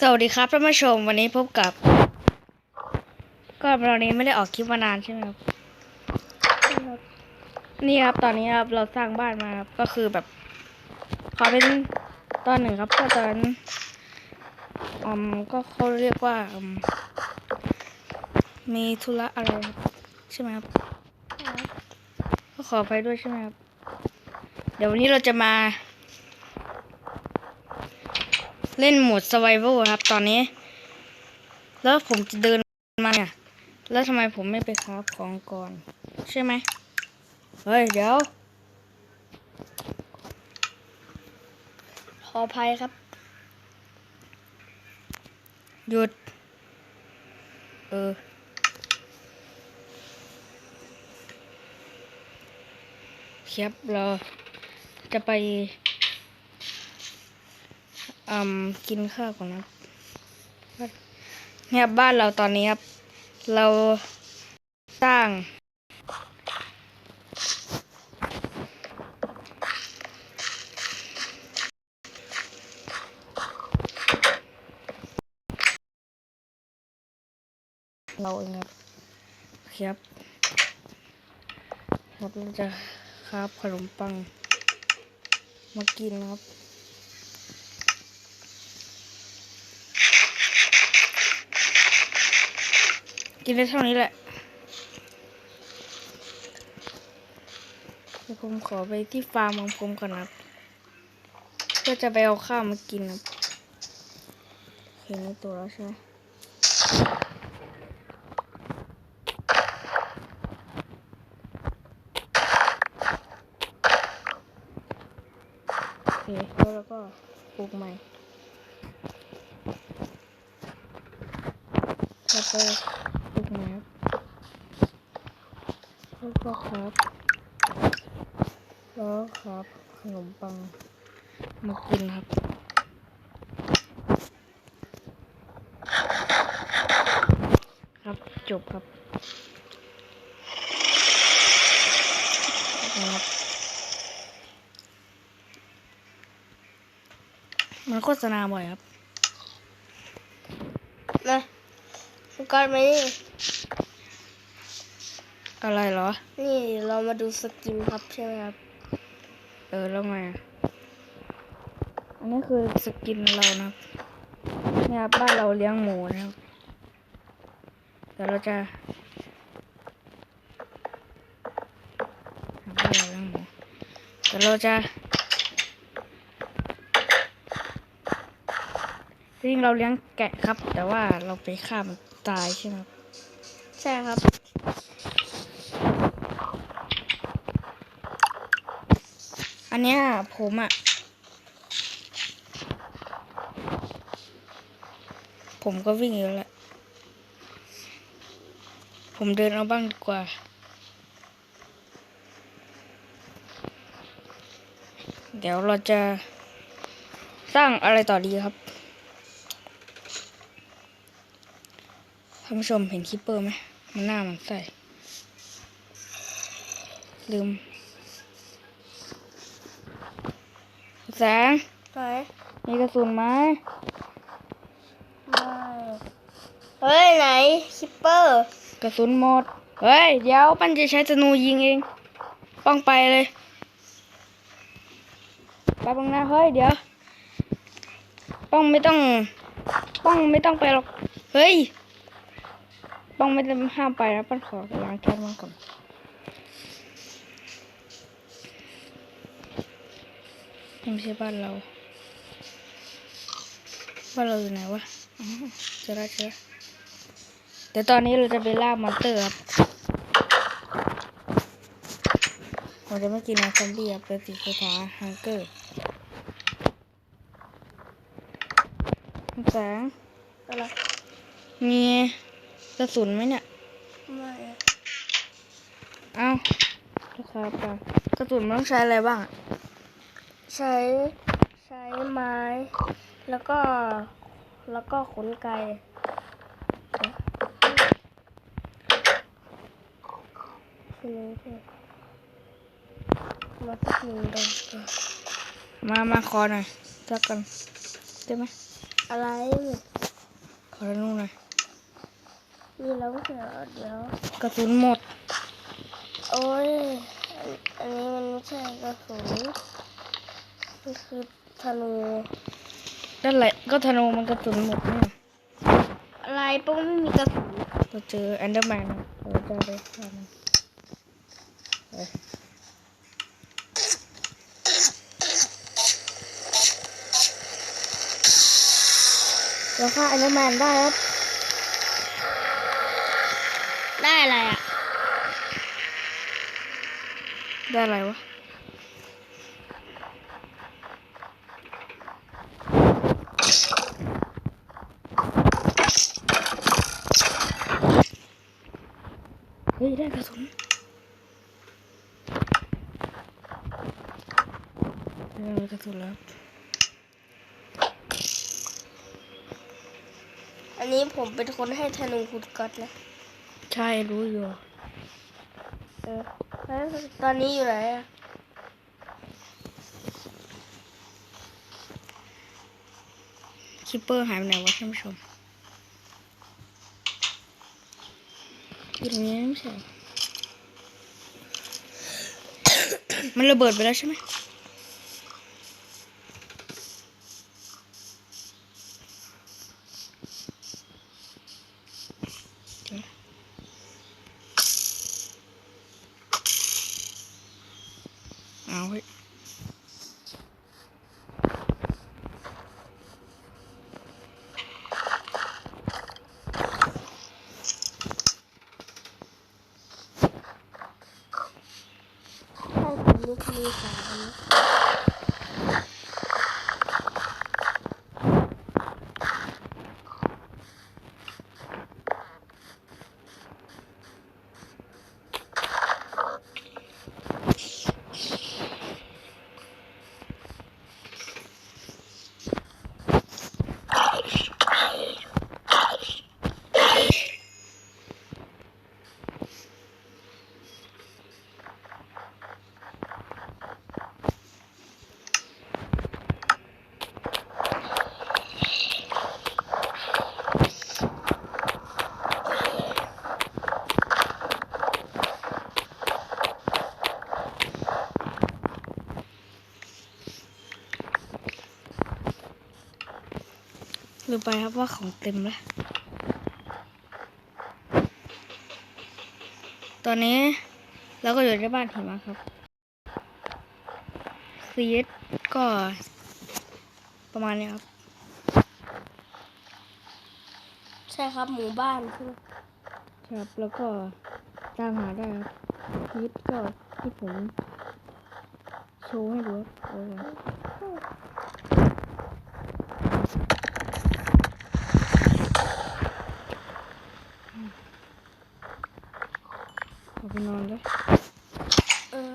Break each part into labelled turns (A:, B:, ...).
A: สวัสดีครับท่านผู้ชมวันนี้พบกับ ก็เรานี้ไม่ได้ออกคลิปมานานใช่ไหมครับนี่ครับตอนนี้ครับเราสร้างบ้านมาครับก็คือแบบขอเป็นตอนหนึ่งครับเพราะตอนนั้นอืมก็เขาเรียกว่าอืมมีธุระอะไรครับใช่ไหมครับก็ขอไปด้วยใช่ไหมครับเดี๋ยววันนี้เราจะมา เล่นโหมด survival ครับ ตอนนี้ แล้วผมจะเดินมาเนี่ยแล้วทำไมผมไม่ไปคราฟของก่อน ใช่ไหมเฮ้ย เดี๋ยว ขออภัยครับ หยุด เออครับเราจะไป อืมกินข้าวก่อนนะเนี่ยบ้านเราตอนนี้ครับ เราสร้างเราเองครับครับเราจะคราบขนมปัง มากินนะครับ กินได้เท่านี้แหละเดี๋ยวผมขอไปที่ฟาร์มของผมก่อนนะครับเพื่อจะไปเอาข้าวมากินครับเห็นในตัวแล้วใช่ไหมโอเคแล้วก็ปลูกใหม่แล้วก็ปลูกใหม่ครับ แล้วก็ครับแล้วครับขนมปังมากินครับครับจบครับครับมันโฆษณาบ่อยครับ
B: มาโฟกัสไหมนี่
A: อะไรเหรอ
B: นี่เรามาดูสกินครับใช่ไหมครับ
A: เออแล้วไงอะอันนี้คือสกินเรานะครับเนี่ยครับบ้านเราเลี้ยงหมูนะครับเดี๋ยวเราจะบ้านเราเลี้ยงหมูเดี๋ยวเราจะจริงเราเลี้ยงแกะครับ แต่ว่าเราไปฆ่ามันตายใช่ไหมครับ
B: ใช่ครับ
A: อันเนี้ยผมอะผมก็วิ่งอยู่แล้วผมเดินเอาบ้างดีกว่า เดี๋ยวเราจะสร้างอะไรต่อดีครับท่านผู้ชมเห็นคิปเปอร์ไหม มันหน้ามันใส่ ลืม แสง
B: ไหน
A: มีกระสุนไหม
B: ไม่เฮ้ยไหนคิปเปอร์
A: กระสุนหมด เฮ้ย เดี๋ยวปั้นจะใช้ธนูยิงเอง ป้องไปเลยไปบังนะเฮ้ยเดี๋ยว ป้องไม่ต้อง ป้องไม่ต้องไปหรอก เฮ้ย ป้องไม่ต้องห้ามไปนะปั้นขอล้างแก้มมันก่อน ไม่ใช่บ้านเรา บ้านเราอยู่ไหนวะอ๋อเจอแล้วเจอแล้วเดี๋ยวตอนนี้เราจะไปล่ามอนเตอร์ครับผมจะไม่กินอาซอมบี้ครับเป็นสีฟ้าฮังเกอร์แสง
B: อะไร
A: มีกระสุนไหมเนี่ย
B: ไม่
A: เอ้าราคาปะกระสุนมันต้องใช้อะไรบ้างอะ
B: ใช้ใช้ไม้ แล้วก็แล้วก็ขนไก่ทีนี้สิมาสักหนึ่งดอกก่อน
A: มามาคอหน่อยสักกันได้ไหม
B: อะไร
A: ขอธนูหน่อย
B: มีแล้วเดี๋ยวเดี๋ยว
A: กระสุนหมด
B: โอ้ย อันอันนี้มันไม่ใช่กระสุน มันคือธนู
A: นั่นแหละก็ธนูมันกระสุนหมดเนี่ย
B: อะไรป้องไม่มีกระสุน
A: เราเจอแอนเดอร์แมนเราจะไปฆ่ามันไปเราฆ่าแอนเดอร์แมนได้ครับ
B: ได้อะไรอะ
A: ได้อะไรวะ ได้กระสุนได้กระสุนแล้ว
B: อันนี้ผมเป็นคนให้ธนูคุณก๊อตนะ
A: ใช่รู้อยู่
B: เออแล้วตอนนี้อยู่ไหนอะ
A: คิปเปอร์หายไปไหนวะท่านผู้ชม อยู่ตรงนี้ไม่ใช่มันระเบิดไปแล้วใช่ไหมเอาเฮ้ย
B: ใช่ผมนี่ มีสามอัน
A: ลืมไปครับว่าของเต็มแล้วตอนนี้เราก็อยู่ในบ้านหิมะครับซีดก็ประมาณนี้ครับ
B: ใช่ครับหมู่บ้านคือ
A: ครับแล้วก็ตามหาได้ครับซีดก็ที่ผมโชว์ให้ดูครับ เอาไว้เอาไปนอนเลย
B: เออ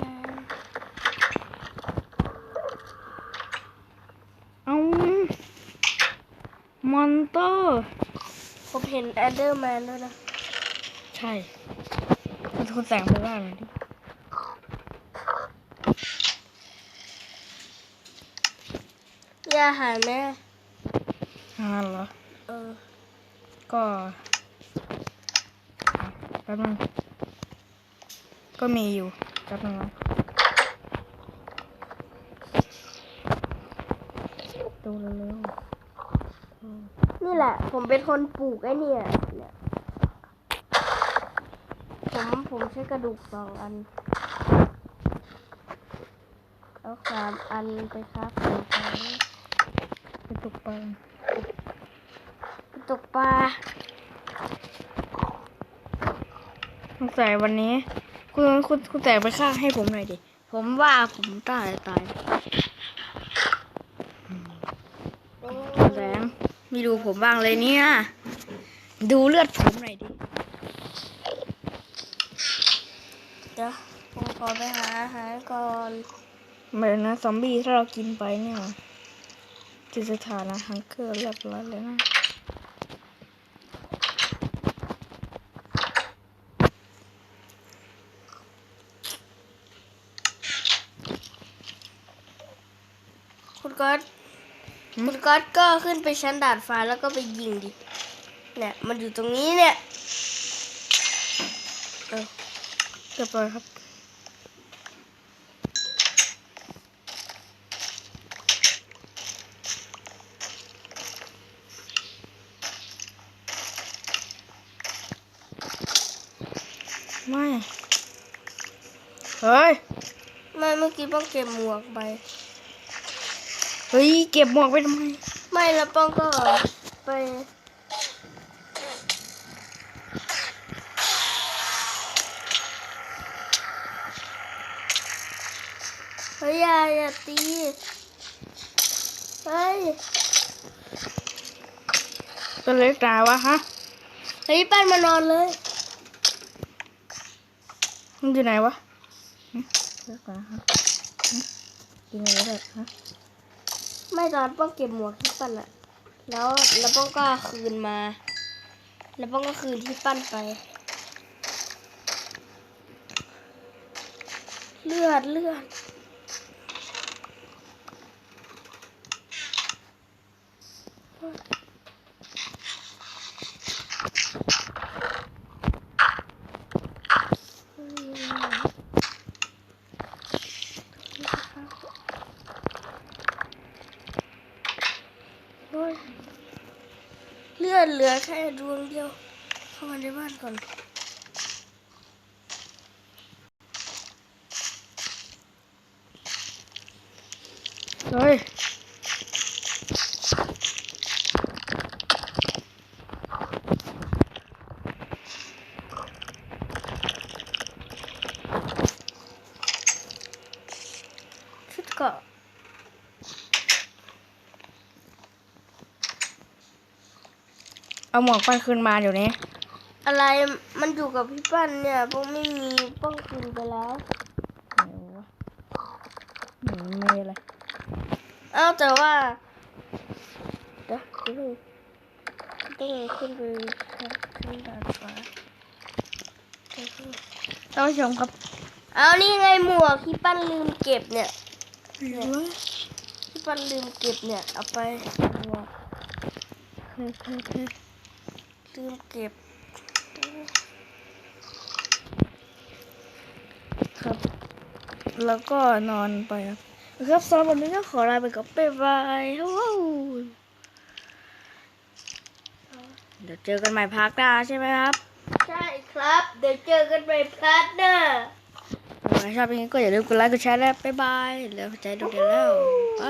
B: มา
A: เอามอนเตอร์
B: ผมเห็นแอนเดอร์แมนด้วยนะ
A: ใช่คุณคุณแสงไปบ้านหน่อยดิ
B: มีอาหารไหม
A: งานเหรอ
B: เออ
A: ก็ แป๊บนึงก็มีอยู่แป๊บนึงนะดูเร็ว
B: นี่แหละ ผมเป็นคนปลูกไอ้เนี่ยเนี่ย ผมผมใช้กระดูกสองอัน เอาสามอันไปครับผมใช้
A: ๆไปตกปลา
B: ไปตกปลา
A: สงสัยวันนี้ คุณคุณคุณแสงไปฆ่าให้ผมหน่อยดิ ผมว่าผมตายตายคุณแสงมีดูผมบ้างเลยเนี่ย ดูเลือดผมหน่อยดิ
B: เดี๋ยวผมขอไปหาอาหารก่อน
A: เหมือนนะซอมบี้ถ้าเรากินไปเนี่ยจิตสถานะฮังเกอร์เรียบร้อยเลยนะ
B: ก๊อตคุณก๊อตก็ขึ้นไปชั้นดาดฟ้าแล้วก็ไปยิงดิ เนี่ย มันอยู่ตรงนี้เนี่ยเออ
A: เรียบร้อยครับไม่ เฮ้ย
B: ไม่เมื่อกี้ป้องเก็บหมวกไป
A: เฮ้ย เก็บหมวกไปทำไม
B: ไม่แล้วป้องก็ไป เฮ้ยอย่าอย่าตี เฮ้ย
A: ตัวเล็กตายวะฮะ
B: เฮ้ยปั้นมานอนเลย
A: มันอยู่ไหนวะหึเล็กตาฮะหึกินอะไรแบบฮะ
B: ไม่ตอนป้องเก็บหมวกที่ปั้นอะแล้วแล้วป้องก็คืนมา แล้วป้องก็คืนที่ปั้นไป เลือดเลือด โอ้ย เหลือแค่ดวงเดียว เข้ามาในบ้านก่อน
A: เฮ้ย
B: ชุดเกาะ
A: เอาหมวกปั้นคืนมาเดี๋ยวนี้
B: อะไรมันอยู่กับพี่ปั้นเนี่ยพวกไม่มีป้องคืนไปแล้ว
A: ไหนวะหนีไม่อะไร
B: เอ้าแต่ว่าเดี๋ยวต้องต้องขึ้นไปขึ้นดาดฟ้าเดี๋ยวขึ้น
A: ท่านผู้ชมครับ
B: เอานี่ไงหมวกที่ปั้นลืมเก็บเนี่ย
A: ไหนวะ
B: ที่ปั้นลืมเก็บเนี่ย เอาไปหมวก ลืมเก็บ
A: ครับ แล้วก็นอนไปครับ ครับสำหรับวันนี้ก็ขอลาไปกับบ๊ายบายว้าวเดี๋ยวเจอกันใหม่พักหน้าใช่ไหมครับ
B: ใช่ครับ เดี๋ยวเจอกันใหม่พาร์ทเนอร์
A: ถ้าชอบอย่างนี้ก็อย่าลืมกดไลค์กดแชร์และบ๊ายบายแล้วใจดูเดี๋ยวแล้วไป